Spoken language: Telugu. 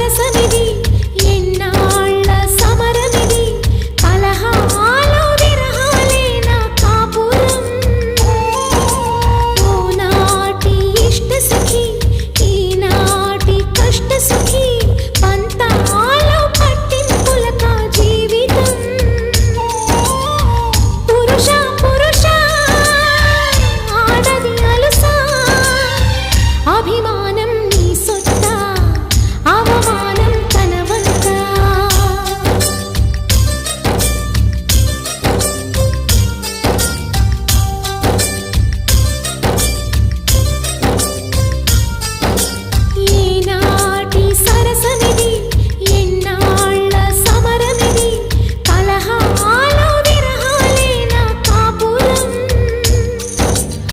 సరసమిది